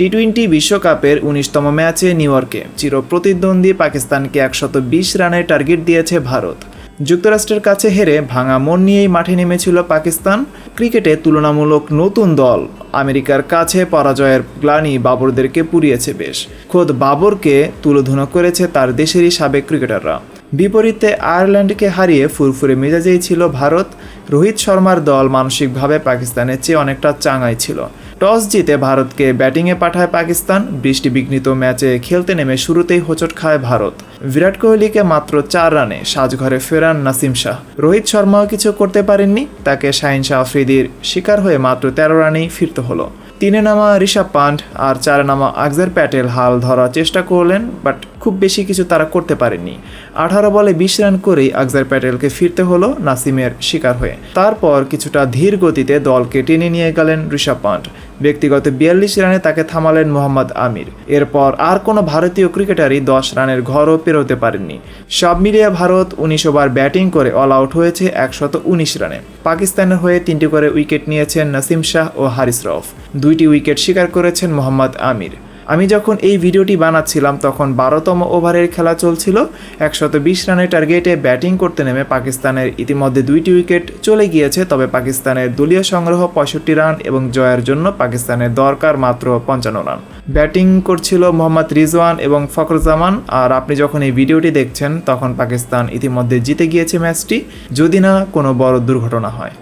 T twenty বিশ্বকাপের উনিশতম ম্যাচে নিউ ইয়র্কে চিরপ্রতিদ্বন্দ্বী পাকিস্তানকে একশত বিশ রানের টার্গেট দিয়েছে ভারত। যুক্তরাষ্ট্রের কাছে হেরে ভাঙা মন নিয়েই মাঠে নেমেছিল পাকিস্তান। ক্রিকেটে তুলনামূলক নতুন দল, আমেরিকার কাছে পরাজয়ের গ্লানি বাবরদেরকে পুড়িয়েছে বেশ। খোদ বাবরকে তুলোধুনো করেছে তার দেশেরই সাবেক ক্রিকেটাররা। বিপরীতে আয়ারল্যান্ডকে হারিয়ে ফুরফুরে মেজাজেই ছিল ভারত। রোহিত শর্মার দল মানসিকভাবে পাকিস্তানের চেয়ে অনেকটা চাঙাই ছিল। টস জিতে ভারতকে ব্যাটিংয়ে পাঠায় পাকিস্তান। বৃষ্টি বিঘ্নিত ম্যাচে খেলতে নেমে শুরুতেই হোঁচট খায় ভারত। বিরাট কোহলিকে মাত্র চার রানে সাজঘরে ফেরান নাসিম শাহ। রোহিত শর্মাও কিছু করতে পারেননি, তাকে শাহিন শাহ আফ্রিদির শিকার হয়ে মাত্র তেরো রানেই ফিরতে হলো। তিনে নামা ঋষভ পান্ট আর চারে নামা আকজার প্যাটেল হাল ধরার চেষ্টা করলেন, বাট খুব বেশি কিছু তারা করতে পারেননি। আঠারো বলে বিশ রান করেই আকজার প্যাটেলকে ফিরতে হলো নাসিমের শিকার হয়ে। তারপর কিছুটা ধীর গতিতে দলকে টেনে নিয়ে গেলেন ঋষভ পান্ট। ব্যক্তিগত বিয়াল্লিশ রানে তাকে থামালেন মোহাম্মদ আমির। এরপর আর কোনো ভারতীয় ক্রিকেটারই দশ রানের ঘরও পেরোতে পারেননি। সব মিলিয়ে ভারত উনিশ ওভার ব্যাটিং করে অল আউট হয়েছে একশত উনিশ রানে। পাকিস্তানের হয়ে তিনটি করে উইকেট নিয়েছেন নাসিম শাহ ও হারিস রফ। দুইটি উইকেট স্বীকার করেছেন মোহাম্মদ আমির। আমি যখন এই ভিডিওটি বানাচ্ছিলাম, তখন বারোতম ওভারের খেলা চলছিল। একশত বিশ রানের টার্গেটে ব্যাটিং করতে নেমে পাকিস্তানের ইতিমধ্যে দুইটি উইকেট চলে গিয়েছে, তবে পাকিস্তানের দলীয় সংগ্রহ পঁয়ষট্টি রান এবং জয়ের জন্য পাকিস্তানের দরকার মাত্র পঞ্চান্ন রান। ব্যাটিং করছিল মোহাম্মদ রিজওয়ান এবং ফখরুজ্জামান, আর আপনি যখন এই ভিডিওটি দেখছেন, তখন পাকিস্তান ইতিমধ্যে জিতে গিয়েছে ম্যাচটি, যদি না কোনো বড় দুর্ঘটনা হয়।